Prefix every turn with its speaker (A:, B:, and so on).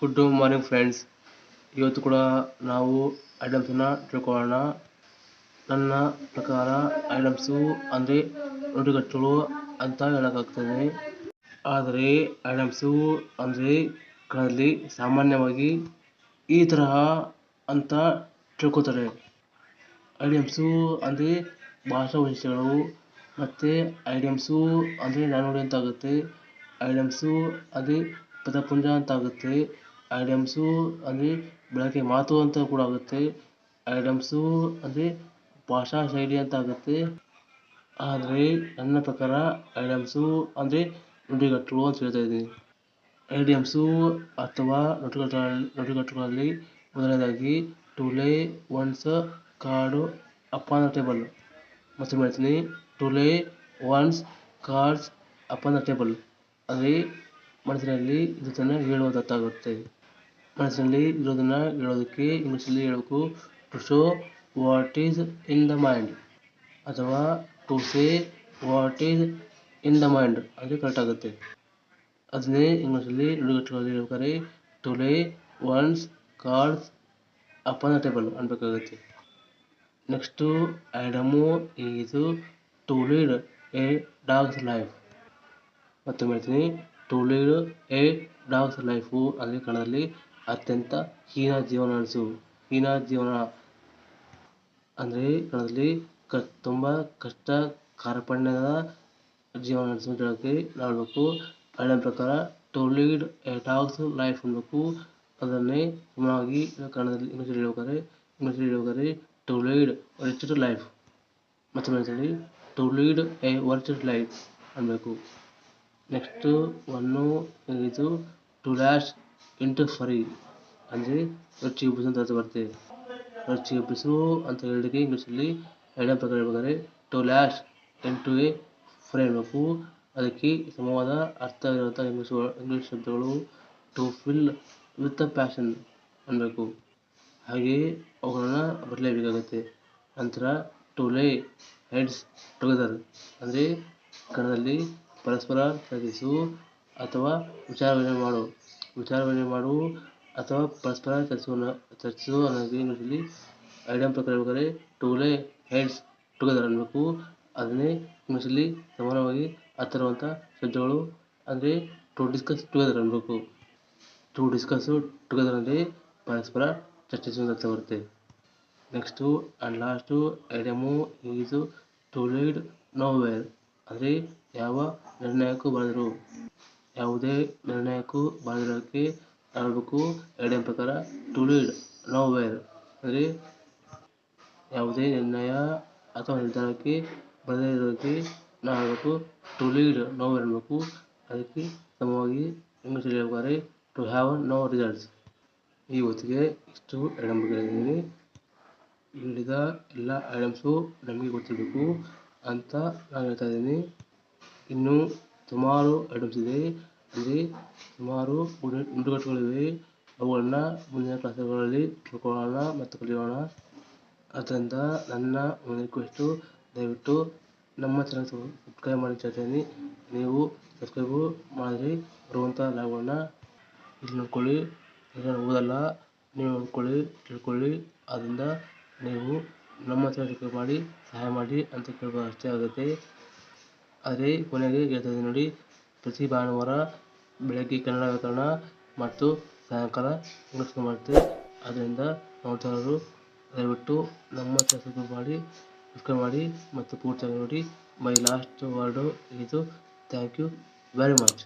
A: Good morning friends ಇವತ್ತು ಕೂಡ ನಾವು ಐಟಮ್ಸನ್ನು ತಿಳ್ಕೊಳ್ಳೋಣ. ನನ್ನ ಪ್ರಕಾರ ಐಟಮ್ಸು ಅಂದರೆ ನುಡಿಗಟ್ಟುಗಳು ಅಂತ ಹೇಳೋಕ್ಕಾಗ್ತದೆ. ಆದರೆ ಐಟಮ್ಸು ಅಂದರೆ ಕನ್ನಡದಲ್ಲಿ ಸಾಮಾನ್ಯವಾಗಿ ಈ ತರಹ ಅಂತ ತಿಳ್ಕೊತಾರೆ. ಐಡಿಯಮ್ಸು ಅಂದರೆ ಭಾಷಾ ವೈಶಿಷ್ಟ್ಯಗಳು ಮತ್ತು ಐಡಿಯಮ್ಸು ಅಂದರೆ ನಾಣ್ಣುಡಿ ಅಂತ ಆಗುತ್ತೆ ಐಡಿಯಮ್ಸು ಅದೇ ಪದಪುಂಜ ಅಂತ ಆಗುತ್ತೆ ಐಡಿಯಮ್ಸು ಅಲ್ಲಿ ಬೆಳಗ್ಗೆ ಮಾತು ಅಂತ ಕೂಡ ಆಗುತ್ತೆ. ಐಡಿಯಮ್ಸು ಅಂದರೆ ಭಾಷಾ ಶೈಲಿ ಅಂತ ಆಗುತ್ತೆ. ಆದರೆ ನನ್ನ ಪ್ರಕಾರ ಐಡಿಯಮ್ಸು ಅಂದರೆ ನುಡಿಗಟ್ಟುಗಳು ಅಂತ ಹೇಳ್ತಾ ಇದ್ದೀನಿ. ಐಡಿಯಮ್ಸು ಅಥವಾ ನುಡಿಗಟ್ಟುಗಳಲ್ಲಿ ನುಡಿಗಟ್ಟುಗಳಲ್ಲಿ ಮೊದಲನೇದಾಗಿ to lay one's card upon the table. ಮತ್ತೆ ಹೇಳ್ತೀನಿ to lay one's, cards upon the table ಅಂದರೆ ಮನಸ್ಸಿನಲ್ಲಿ ಇದನ್ನು ಹೇಳುವುದತ್ತಾಗುತ್ತೆ ಮನಸ್ಸಿನಲ್ಲಿ ಇರೋದನ್ನ ಹೇಳೋದಕ್ಕೆ ಇಂಗ್ಲೀಷಲ್ಲಿ ಹೇಳಬೇಕು to show what is in the mind ಅಥವಾ to say what is in the mind ಅದು ಕರೆಕ್ಟ್ ಆಗುತ್ತೆ. ಅದನ್ನೇ ಇಂಗ್ಲೀಷಲ್ಲಿ ನುಡಿಗಟ್ಟುಗಳಲ್ಲಿ ಹೇಳ್ಬೇಕಾದ್ರೆ to lay one's cards upon the table ಅನ್ಬೇಕಾಗುತ್ತೆ. Next idiom is to lead a dog's life ಮತ್ತೆ ಹೇಳ್ತೀನಿ to lead a dog's life ಅಂದರೆ ಕನ್ನಡದಲ್ಲಿ ಅತ್ಯಂತ ಹೀನ ಜೀವನ ನಡೆಸು. ಹೀನ ಜೀವನ ಅಂದರೆ ಕನ್ನಡದಲ್ಲಿ ಕ, ತುಂಬ ಕಷ್ಟ ಕಾರ್ಪಣ್ಯದ ಜೀವನ ನಡೆಸು ಅಂತ ನಾಡಬೇಕು ಹಳೆ ಪ್ರಕಾರ to lead a dog's life ಅನ್ನಬೇಕು ಅದನ್ನೇ ಸುಮಾರಾಗಿ ಕನ್ನಡದಲ್ಲಿ ಇಂಗ್ಲೀಷಲ್ಲಿ ಹೇಳ್ಬೇಕಾದ್ರೆ ಇಂಗ್ಲೀಷಲ್ಲಿ ಹೇಳ್ಬೇಕಾದ್ರೆ ಟು ಲೀಡ್ ವರ್ಚಡ್ ಲೈಫ್. ಮತ್ತೆ ಹೇಳ್ತೀನಿ to lead a wretched life ಅನ್ನಬೇಕು ನೆಕ್ಸ್ಟು ಒನ್ನು ಇದು ಟು ಲ್ಯಾಶ್ ಇಂಟು ಫರಿ ಅಂದರೆ ರುಚಿ ಎಬ್ಬಿಸು ಅಂತ ಬರುತ್ತೆ. ರುಚಿಗೆ ಎಬ್ಬಿಸು ಅಂತ ಹೇಳಿಕೆ ಇಂಗ್ಲೀಷಲ್ಲಿ ಎರಡನೇ ಪ್ರಕಾರ ಹೇಳ್ಬೇಕಾದ್ರೆ to lash to a fry ಅನ್ನಬೇಕು ಅದಕ್ಕೆ ಸಮವಾದ ಅರ್ಥ ಇರುವಂಥ ಇಂಗ್ಲೀಷ್ ಶಬ್ದಗಳು to fill with a passion ಅನ್ನಬೇಕು ಹಾಗೆಯೇ ಅವುಗಳನ್ನು ಬರಲೇಬೇಕಾಗುತ್ತೆ ನಂತರ ಟು ಲೇ ಹೆಡ್ಸ್ ಟುಗೆದರ್ ಅಂದರೆ ಕನ್ನಡದಲ್ಲಿ ಪರಸ್ಪರ ಪ್ರತಿಸು ಅಥವಾ ವಿಚಾರ ಮಾಡು. ವಿಚಾರ ವಿನಿಮಯ ಮಾಡು ಅಥವಾ ಪರಸ್ಪರ ಚರ್ಚಿಸುವ ಚರ್ಚಿಸು ಅನ್ನೋದು ಇಂಗ್ಲೀಷಲ್ಲಿ ಐಡಮ್ ಪ್ರಕಾರ ಹೇಳ್ಬೇಕಾದ್ರೆ ಟು ಲೇ ಹೆಡ್ಸ್ ಟುಗೆದರ್ ಅನ್ನಬೇಕು. ಅದನ್ನೇ ಇಂಗ್ಲೀಷಲ್ಲಿ ಸಮಾನವಾಗಿ ಹತ್ತಿರುವಂಥ ಶಬ್ದಗಳು. ಅಂದರೆ ಟು ಡಿಸ್ಕಸ್ ಟುಗೆದರ್ ಅನ್ನಬೇಕು. ಟು ಡಿಸ್ಕಸ್ಸು ಟುಗೆದರ್ ಅಂದರೆ ಪರಸ್ಪರ ಚರ್ಚಿಸುವುದು ಅಂತ ಬರುತ್ತೆ. Next and last idiom is to lead nowhere ಅಂದರೆ ಯಾವ ನಿರ್ಣಯಕ್ಕೂ ಬರೆದರು. ಯಾವುದೇ ನಿರ್ಣಯಕ್ಕೂ ಬರೆದಿರೋಕ್ಕೆ ಹೇಳಬೇಕು ಎರಡನೇ ಪ್ರಕಾರ ಟು ಲೀಡ್ ನೋ ವೇರ್ ಅಂದರೆ ಯಾವುದೇ ನಿರ್ಣಯ ಅಥವಾ ನಿರ್ಧಾರಕ್ಕೆ ಬರದೇ ಇರೋಕ್ಕೆ ನಾವು ಹೇಳಬೇಕು ಟು ಲೀಡ್ ನೋವೇರ್ ಅನ್ನಬೇಕು. ಅದಕ್ಕೆ ಸಮವಾಗಿ ಇಂಗ್ಲೀಷಲ್ಲಿ ಹೇಳ್ಬೇಕಾದ್ರೆ ಟು ಹ್ಯಾವ್ ನೋ ರಿಸಲ್ಟ್ಸ್ ಈ ಹೊತ್ತಿಗೆ ಇಷ್ಟು ಐಡಮ್ ಬಗ್ಗೆ ಹೇಳಿದ ಎಲ್ಲ ಐಟಮ್ಸು ನಮಗೆ ಗೊತ್ತಿರಬೇಕು ಅಂತ ನಾನು ಹೇಳ್ತಾ ಇದ್ದೀನಿ. ಇನ್ನೂ ಸುಮಾರು ಐಟಮ್ಸ್ ಇದೆ. ಇಲ್ಲಿ ಸುಮಾರು ನುಡಿಗಟ್ಟುಗಳಿವೆ ಅವುಗಳನ್ನ ಮುಂದಿನ ಕ್ಲಾಸ್ಗಳಲ್ಲಿ ತಿಳ್ಕೊಳ್ಳೋಣ ಮತ್ತು ಕಲಿಯೋಣ. ಆದ್ದರಿಂದ ನನ್ನ ಒಂದು ರಿಕ್ವೆಸ್ಟು ದಯವಿಟ್ಟು ನಮ್ಮ ಚಾನಲ್ ಸಬ್ಸ್ಕ್ರೈಬ್ ಮಾಡಿ ಹೇಳ್ತೀನಿ ನೀವು ಸಬ್ಸ್ಕ್ರೈಬು ಮಾಡಿರಿ ಬರುವಂಥ ಲಾಭಗಳನ್ನ ಇಲ್ಲಿ ನೋಡ್ಕೊಳ್ಳಿ. ಇದನ್ನು ಓದಲ್ಲ, ನೀವು ನೋಡ್ಕೊಳ್ಳಿ, ತಿಳ್ಕೊಳ್ಳಿ. ಆದ್ದರಿಂದ ನೀವು ನಮ್ಮ ಚಾನಲ್ ಸಬ್ಸ್ಕ್ರೈಬ್ ಮಾಡಿ, ಸಹಾಯ ಮಾಡಿ ಅಂತ ಕೇಳ್ಬೋದು ಅಷ್ಟೇ ಆಗುತ್ತೆ. ಆದರೆ ಕೊನೆಗೆ ಇದ್ದೀನಿ ನೋಡಿ ಪ್ರತಿ ಭಾನುವಾರ ಬೆಳಗ್ಗೆ ಕನ್ನಡ ವ್ಯಾಕರಣ ಮತ್ತು ಸಾಯಂಕಾಲ ಇಂಗ್ಲೀಷ್ ಮಾಡುತ್ತೆ ಆದ್ದರಿಂದ ನೋಡ್ತಾಯಿರೋರು, ದಯವಿಟ್ಟು ನಮ್ಮ ಕೆಲಸದ ಮಾಡಿ, ಸಬ್ಸ್ಕ್ರೈಬ್ ಮಾಡಿ ಮತ್ತು ಪೂರ್ತಿಯಾಗಿ ನೋಡಿ. ಮೈ ಲಾಸ್ಟ್ ವರ್ಡು ಇದು. Thank you very much